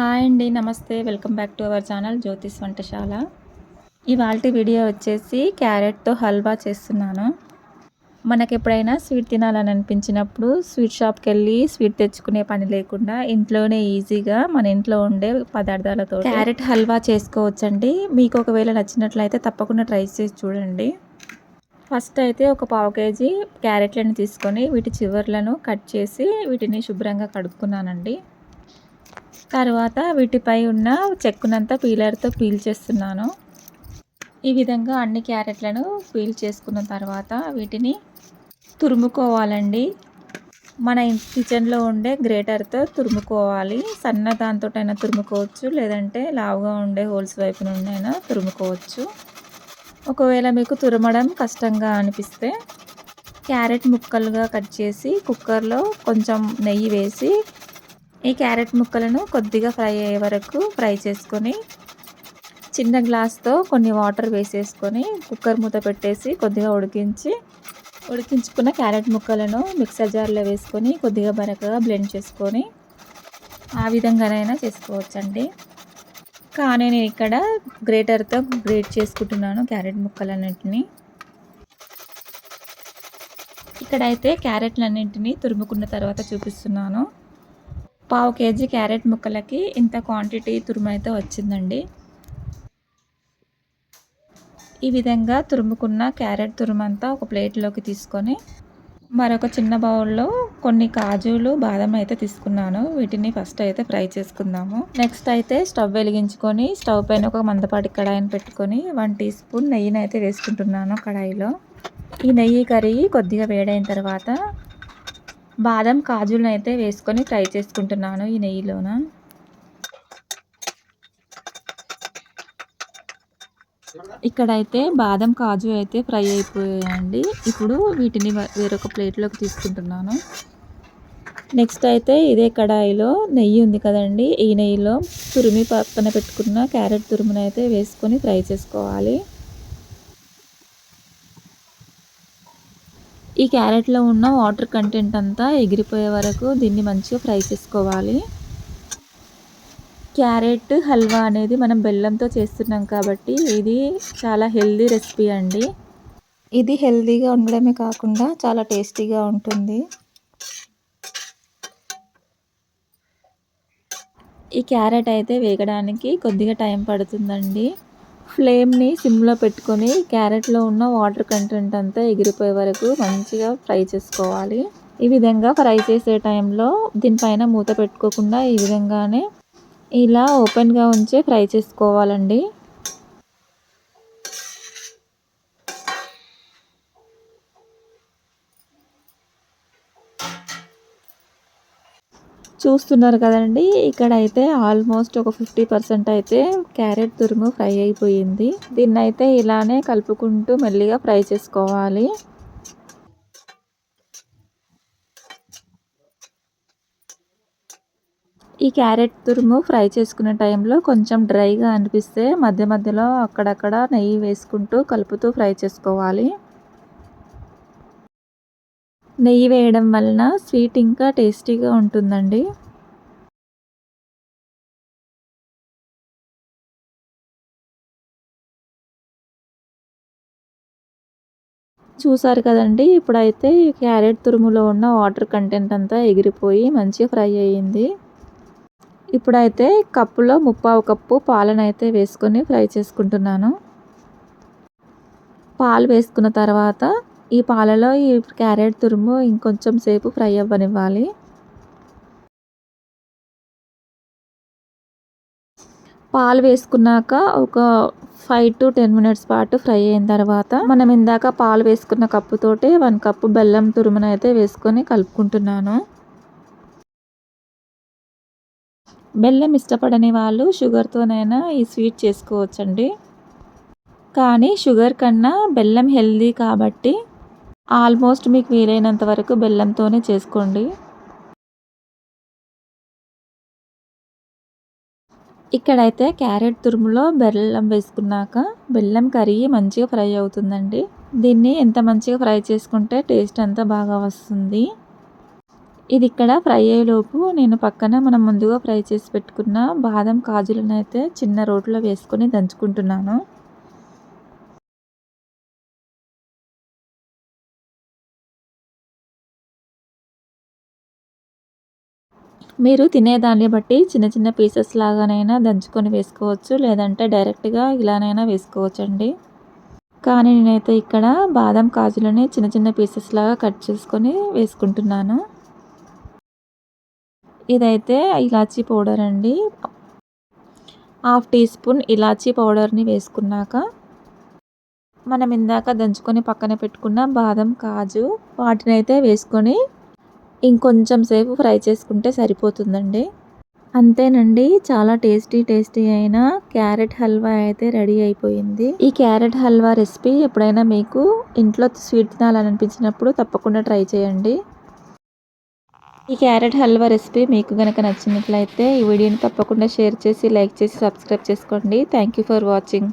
Hi అండి నమస్తే. Welcome back to our channel Jyothish Vantashala. ఇవాళ వీడియో వచ్చేసి క్యారెట్తో హల్వా చేస్తున్నాను. మనకి ఎప్పుడైనా స్వీట్ తినాలని అనిపించినప్పుడు స్వీట్ షాప్కి వెళ్ళి స్వీట్ తెచ్చుకునే పని లేకుండా ఇంట్లోనే ఈజీగా మన ఇంట్లో ఉండే పదార్థాలతో క్యారెట్ హల్వా చేసుకోవచ్చండి. మీకు ఒకవేళ నచ్చినట్లయితే తప్పకుండా ట్రై చేసి చూడండి. ఫస్ట్ అయితే ఒక పావు కేజీ క్యారెట్లను తీసుకొని వీటి చివర్లను కట్ చేసి వీటిని శుభ్రంగా కడుక్కున్నానండి. తర్వాత వీటిపై ఉన్న చెక్కునంతా పీలర్తో పీల్ చేస్తున్నాను. ఈ విధంగా అన్ని క్యారెట్లను పీల్ చేసుకున్న తర్వాత వీటిని తురుముకోవాలండి. మన కిచెన్లో ఉండే గ్రేటర్తో తురుముకోవాలి. సన్న దాంతోటైనా తురుముకోవచ్చు లేదంటే లావుగా ఉండే హోల్స్ వైపు నుండి అయినా తురుముకోవచ్చు. ఒకవేళ మీకు తురమడం కష్టంగా అనిపిస్తే క్యారెట్ ముక్కలుగా కట్ చేసి కుక్కర్లో కొంచెం నెయ్యి వేసి ఈ క్యారెట్ ముక్కలను కొద్దిగా ఫ్రై అయ్యే వరకు ఫ్రై చేసుకొని చిన్న గ్లాస్తో కొన్ని వాటర్ వేసేసుకొని కుక్కర్ మూత పెట్టేసి కొద్దిగా ఉడికించి ఉడికించుకున్న క్యారెట్ ముక్కలను మిక్సర్ జార్లో వేసుకొని కొద్దిగా బరకగా బ్లెండ్ చేసుకొని ఆ విధంగానైనా చేసుకోవచ్చండి. కానీ నేను ఇక్కడ గ్రేటర్తో గ్రేట్ చేసుకుంటున్నాను క్యారెట్ ముక్కలన్నింటినీ. ఇక్కడైతే క్యారెట్లన్నింటినీ తురుముకున్న తర్వాత చూపిస్తున్నాను. పావు కేజీ క్యారెట్ ముక్కలకి ఇంత క్వాంటిటీ తురుమైతే వచ్చిందండి. ఈ విధంగా తురుముకున్న క్యారెట్ తురుమంతా ఒక ప్లేట్లోకి తీసుకొని మరొక చిన్న బౌల్లో కొన్ని కాజులు బాదం అయితే తీసుకున్నాను. వీటిని ఫస్ట్ అయితే ఫ్రై చేసుకుందాము. నెక్స్ట్ అయితే స్టవ్ వెలిగించుకొని స్టవ్ పైన ఒక మందపాటి కడాయిని పెట్టుకొని వన్ టీ స్పూన్ నెయ్యిని అయితే వేసుకుంటున్నాను కడాయిలో. ఈ నెయ్యి కర్రీ కొద్దిగా వేడైన తర్వాత బాదం కాజులను అయితే వేసుకొని ఫ్రై చేసుకుంటున్నాను ఈ నెయ్యిలోన. ఇక్కడైతే బాదం కాజు అయితే ఫ్రై అయిపోయాయండి. ఇప్పుడు వీటిని వేరొక ప్లేట్లోకి తీసుకుంటున్నాను. నెక్స్ట్ అయితే ఇదే కడాయిలో నెయ్యి ఉంది కదండి. ఈ నెయ్యిలో తురిమి పక్కన పెట్టుకున్న క్యారెట్ తురుమునైతే వేసుకొని ఫ్రై చేసుకోవాలి. ఈ క్యారెట్లో ఉన్న వాటర్ కంటెంట్ అంతా ఎగిరిపోయే వరకు దీన్ని మంచిగా ఫ్రై చేసుకోవాలి. క్యారెట్ హల్వా అనేది మనం బెల్లంతో చేస్తున్నాం కాబట్టి ఇది చాలా హెల్దీ రెసిపీ అండి. ఇది హెల్దీగా ఉండడమే కాకుండా చాలా టేస్టీగా ఉంటుంది. ఈ క్యారెట్ అయితే వేగడానికి కొద్దిగా టైం పడుతుందండి. ఫ్లేమ్ని సిమ్లో పెట్టుకొని క్యారెట్లో ఉన్న వాటర్ కంటెంట్ అంతా ఎగిరిపోయే వరకు మంచిగా ఫ్రై చేసుకోవాలి. ఈ విధంగా ఫ్రై చేసే టైంలో దీనిపైన మూత పెట్టుకోకుండా ఈ విధంగానే ఇలా ఓపెన్గా ఉంచే ఫ్రై చేసుకోవాలండి. చూస్తున్నారు కదండి. ఇక్కడ అయితే ఆల్మోస్ట్ ఒక ఫిఫ్టీ పర్సెంట్ అయితే క్యారెట్ తురుము ఫ్రై అయిపోయింది. దీన్ని అయితే ఇలానే కలుపుకుంటూ మెల్లిగా ఫ్రై చేసుకోవాలి. ఈ క్యారెట్ తురుము ఫ్రై చేసుకునే టైంలో కొంచెం డ్రైగా అనిపిస్తే మధ్య మధ్యలో అక్కడక్కడ నెయ్యి వేసుకుంటూ కలుపుతూ ఫ్రై చేసుకోవాలి. నెయ్యి వేయడం వలన స్వీట్ ఇంకా టేస్టీగా ఉంటుందండి. చూసారు కదండి ఇప్పుడైతే క్యారెట్ తురుములో ఉన్న వాటర్ కంటెంట్ అంతా ఎగిరిపోయి మంచిగా ఫ్రై అయ్యింది. ఇప్పుడైతే కప్పులో ముప్పావు కప్పు పాలను అయితే వేసుకొని ఫ్రై చేసుకుంటున్నాను. పాలు వేసుకున్న తర్వాత ఈ పాలలో ఈ క్యారెట్ తురుము ఇంకొంచెం సేపు ఫ్రై అవ్వనివ్వాలి. పాలు వేసుకున్నాక ఒక ఫైవ్ టు టెన్ మినిట్స్ పాటు ఫ్రై అయిన తర్వాత మనం ఇందాక పాలు వేసుకున్న కప్పుతోటి వన్ కప్పు బెల్లం తురుమును అయితే వేసుకొని కలుపుకుంటున్నాను. బెల్లం ఇష్టపడని వాళ్ళు షుగర్తోనైనా ఈ స్వీట్ చేసుకోవచ్చండి. కానీ షుగర్ కన్నా బెల్లం హెల్దీ కాబట్టి ఆల్మోస్ట్ మీకు వీలైనంత వరకు బెల్లంతోనే చేసుకోండి. ఇక్కడైతే క్యారెట్ తురుములో బెల్లం వేసుకున్నాక బెల్లం కరిగి మంచిగా ఫ్రై అవుతుందండి. దీన్ని ఎంత మంచిగా ఫ్రై చేసుకుంటే టేస్ట్ అంతా బాగా వస్తుంది. ఇది ఇక్కడ ఫ్రై అయ్యేలోపు నేను పక్కన మనం ముందుగా ఫ్రై చేసి పెట్టుకున్న బాదం కాజులను అయితే చిన్న రోట్లో వేసుకొని దంచుకుంటున్నాను. మీరు తినేదాన్ని బట్టి చిన్న చిన్న పీసెస్ లాగానైనా దంచుకొని వేసుకోవచ్చు లేదంటే డైరెక్ట్గా ఇలానైనా వేసుకోవచ్చండి. కానీ నేనైతే ఇక్కడ బాదం కాజులని చిన్న చిన్న పీసెస్ లాగా కట్ చేసుకొని వేసుకుంటున్నాను. ఇదైతే ఇలాచీ పౌడర్ అండి. హాఫ్ టీ స్పూన్ ఇలాచీ పౌడర్ని వేసుకున్నాక మనం ఇందాక దంచుకొని పక్కన పెట్టుకున్న బాదం కాజు వాటిని అయితే వేసుకొని ఇంకొంచెం సేపు ఫ్రై చేసుకుంటే సరిపోతుందండి. అంతేనండి చాలా టేస్టీ టేస్టీ అయిన క్యారెట్ హల్వా అయితే రెడీ అయిపోయింది. ఈ క్యారెట్ హల్వా రెసిపీ ఎప్పుడైనా మీకు ఇంట్లో స్వీట్ తినాలనిపించినప్పుడు తప్పకుండా ట్రై చేయండి. ఈ క్యారెట్ హల్వా రెసిపీ మీకు కనుక నచ్చినట్లయితే ఈ వీడియోని తప్పకుండా షేర్ చేసి లైక్ చేసి సబ్స్క్రైబ్ చేసుకోండి. Thank you for watching.